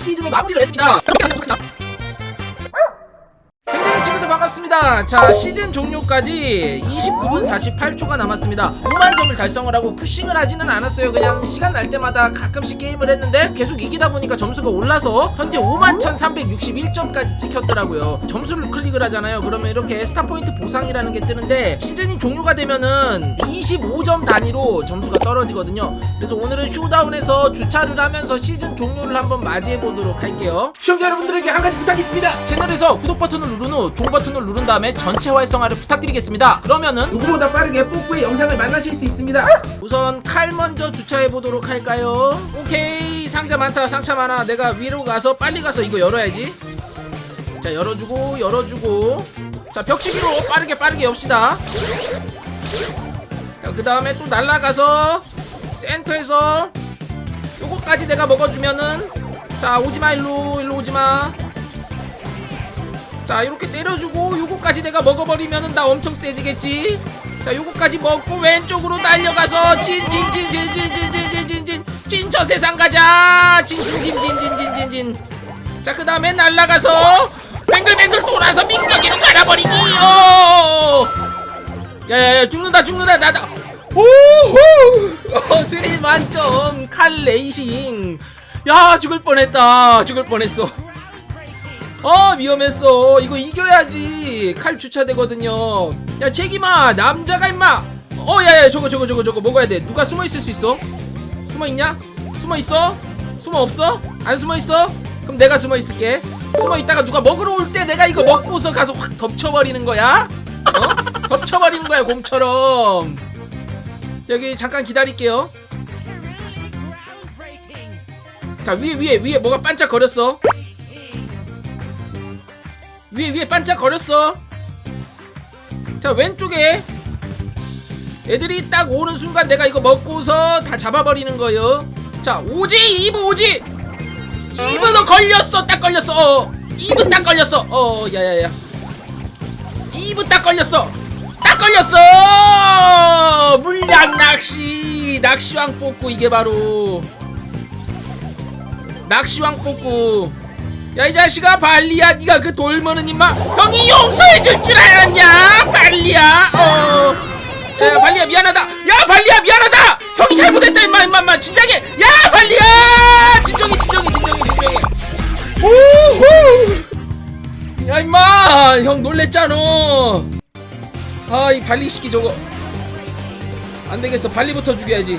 그 시즌을 마무리를 했습니다. 그렇게 하는 것입니다. 갑습니다. 자 시즌 종료까지 29분 48초가 남았습니다. 5만 점을 달성을 하고 푸싱을 하지는 않았어요. 그냥 시간 날 때마다 가끔씩 게임을 했는데 계속 이기다 보니까 점수가 올라서 현재 5만 1,361점까지 찍혔더라고요. 점수를 클릭을 하잖아요. 그러면 이렇게 스타 포인트 보상이라는 게 뜨는데 시즌이 종료가 되면은 25점 단위로 점수가 떨어지거든요. 그래서 오늘은 쇼다운에서 주차를 하면서 시즌 종료를 한번 맞이해 보도록 할게요. 시청자 여러분들에게 한 가지 부탁이 있습니다. 채널에서 구독 버튼을 누른 후 종 버튼을 누른 다음에 전체 활성화를 부탁드리겠습니다. 그러면은 누구보다 빠르게 뽀뽀의 영상을 만나실 수 있습니다. 우선 칼 먼저 주차해 보도록 할까요? 오케이 상자 많다 상자 많아. 내가 위로 가서 빨리 가서 이거 열어야지. 자 열어주고 열어주고 자 벽치기로 빠르게 빠르게 엽시다. 그 다음에 또 날라가서 센터에서 요거까지 내가 먹어주면은 자 오지마 일로 일로 오지마 자 이렇게 때려주고 요거까지 내가 먹어버리면은 나 엄청 세지겠지 자 요거까지 먹고 왼쪽으로 날려가서 진진 진 진 진 진 진 진 진 진 저 세상 가자 진 진 진 진 진 진 진 진 자 그 다음에 날라가서 뱅글뱅글 돌아서 믹서기로 갈아버리기 어 야야야 죽는다 죽는다 나다 오호 어, 스릴 만점 칼 레이싱 야 죽을 뻔했다 죽을 뻔했어 어 위험했어. 이거 이겨야지. 칼 주차되거든요. 야 책임아 남자가 임마. 어 야야 저거 저거 저거 저거 먹어야 돼. 누가 숨어 있을 수 있어? 숨어 있냐? 숨어 있어? 숨어 없어? 안 숨어 있어? 그럼 내가 숨어 있을게. 숨어 있다가 누가 먹으러 올 때 내가 이거 먹고서 가서 확 덮쳐버리는 거야? 어? 덮쳐버리는 거야 곰처럼. 여기 잠깐 기다릴게요. 자 위에 위에 위에 뭐가 반짝거렸어 위에 위에 반짝거렸어. 자 왼쪽에 애들이 딱 오는 순간 내가 이거 먹고서 다 잡아버리는 거예요. 자 오지? 이브 오지? 이브 너 걸렸어. 딱 걸렸어. 어 이브 딱 걸렸어 어 야야야. 이브 딱 걸렸어. 딱 걸렸어. 물량 낚시. 낚시왕 뽑고 이게 바로. 낚시왕 뽑고 야 이 자식아 발리야 네가 그 돌머는 임마 형이 용서해 줄 줄 알았냐? 발리야 어. 야 발리야 미안하다. 야 발리야 미안하다. 형이 잘못했다 임마 임마 임마. 진정해. 야 발리야! 진정해 진정해 진정해 진정해. 오호 야 임마 형 놀랬잖아. 아 이 발리 시키 저거. 안 되겠어. 발리부터 죽여야지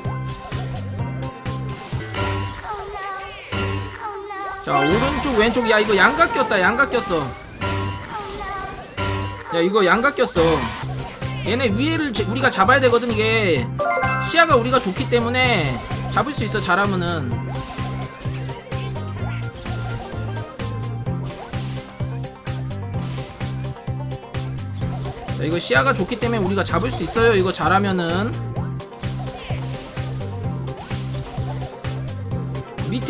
자 오른쪽 왼쪽. 야 이거 양각 꼈다. 양각 꼈어. 야 이거 양각 꼈어. 얘네 위에를 제- 우리가 잡아야 되거든 이게. 시야가 우리가 좋기 때문에 잡을 수 있어 잘하면은. 자 이거 시야가 좋기 때문에 우리가 잡을 수 있어요 이거 잘하면은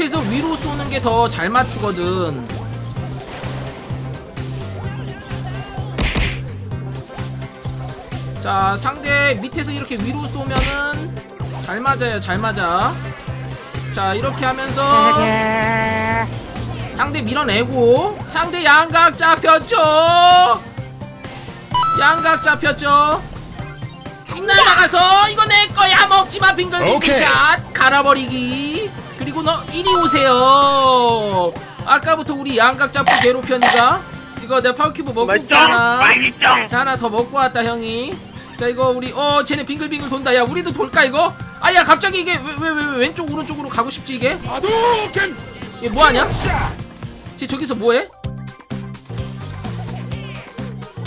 밑에서 위로 쏘는 게 더 잘 맞추거든. 자, 상대 밑에서 이렇게 위로 쏘면은 잘 맞아요, 잘 맞아. 자, 이렇게 하면서 상대 밀어내고 상대 양각 잡혔죠. 양각 잡혔죠. 날아가서 이거 내 거야 먹지마 빙글빙글 오케이. 샷 갈아버리기 그리고 너 이리 오세요. 아까부터 우리 양각 잡고 괴롭혔니가? 이거 내 파워큐브 먹고 왔잖아 자 하나 더 먹고 왔다 형이. 자 이거 우리 어 쟤네 빙글빙글 돈다. 야 우리도 돌까 이거? 아야 갑자기 이게 왜 왜 왜 왼쪽 오른쪽으로 가고 싶지 이게? 얘 뭐하냐? 쟤 저기서 뭐해?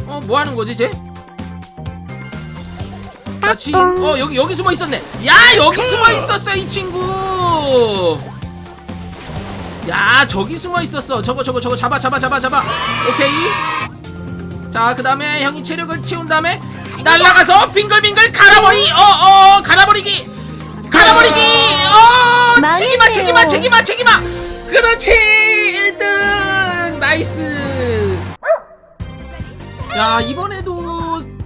어 뭐하는 거지 쟤 자 지금 어 여기 여기 숨어 있었네. 야 여기 숨어 있었어 이 친구. 야 저기 숨어 있었어. 저거 저거 저거 잡아 잡아 잡아 잡아. 오케이. 자 그 다음에 형이 체력을 채운 다음에 날라가서 빙글빙글 갈아버리 어어 갈아버리기. 갈아버리기. 어. 책임아 책임아 책임아 책임아. 그렇지. 1등. 나이스. 야 이번에도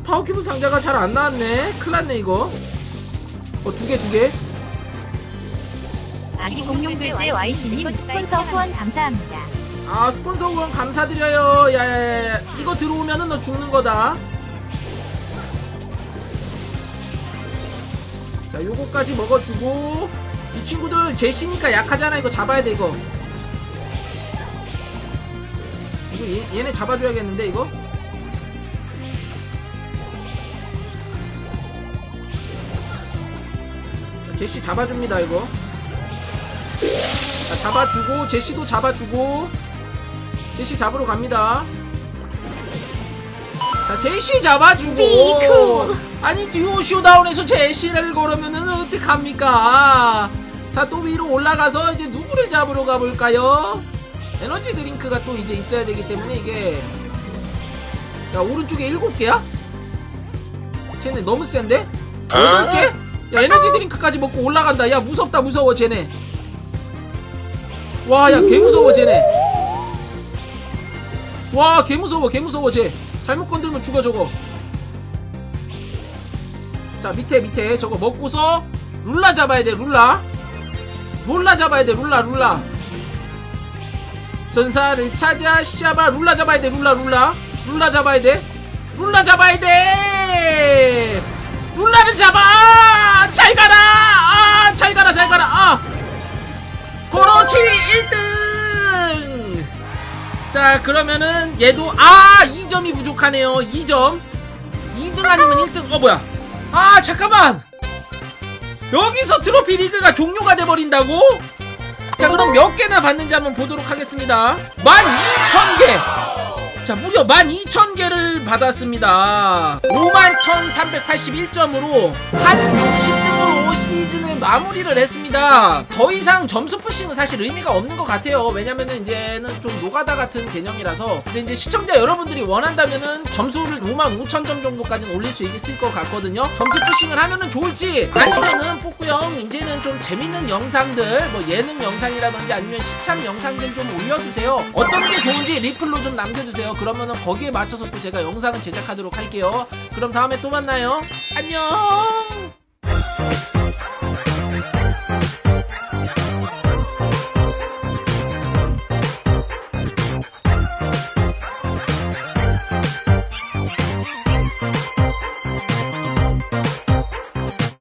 파워큐브 상자가 잘 안 나왔네. 큰일 났네 이거. 어 두 개 두 개. 아기 공룡들제 YT님 스폰서 후원 감사합니다. 아 스폰서 후원 감사드려요. 야 야 야. 이거 들어오면은 너 죽는 거다. 자 요거까지 먹어주고. 이 친구들 제시니까 약하잖아. 이거 잡아야 돼 이거. 이거 얘, 얘네 잡아줘야겠는데 이거 제시 잡아줍니다 이거 자, 잡아주고 제시도 잡아주고 제시 잡으러 갑니다. 자 제시 잡아주고. 아니 듀오 쇼다운에서 제시를 고르면은 어떡합니까? 자 또 위로 올라가서 이제 누구를 잡으러 가볼까요? 에너지 드링크가 또 이제 있어야 되기 때문에 이게 야 오른쪽에 일곱 개야? 쟤네 너무 센데? 여덟 개? 야 에너지 드링크까지 먹고 올라간다. 야 무섭다 무서워 쟤네. 와, 야, 개 무서워, 쟤네. 와, 개 무서워, 개 무서워, 쟤. 잘못 건들면 죽어, 저거. 자, 밑에, 밑에, 저거 먹고서, 룰라 잡아야 돼, 룰라. 룰라 잡아야 돼, 룰라, 룰라. 전사를 찾아, 샤바, 룰라 잡아야 돼, 룰라, 룰라. 룰라 잡아야 돼. 룰라 잡아야 돼! 룰라를 잡아! 잘 가라! 아, 잘 가라, 잘 가라! 아! 그렇지 1등 자 그러면은 얘도 아 2점이 부족하네요 2점 2등 아니면 1등 어 뭐야 아 잠깐만 여기서 트로피 리그가 종료가 돼버린다고? 자 그럼 몇 개나 받는지 한번 보도록 하겠습니다 12,000개 자 무려 12,000개를 받았습니다. 51,381점으로 한 60등으로 시즌을 마무리를 했습니다. 더 이상 점수 푸싱은 사실 의미가 없는 것 같아요. 왜냐면은 이제는 좀 노가다 같은 개념이라서. 근데 이제 시청자 여러분들이 원한다면은 점수를 55,000점 정도까지는 올릴 수 있을 것 같거든요. 점수 푸싱을 하면은 좋을지 아니면은 뽑구형 이제는 좀 재밌는 영상들 뭐 예능 영상이라든지 아니면 시참 영상들 좀 올려주세요. 어떤 게 좋은지 리플로 좀 남겨주세요 그러면은 거기에 맞춰서 또 제가 영상을 제작하도록 할게요. 그럼 다음에 또 만나요. 안녕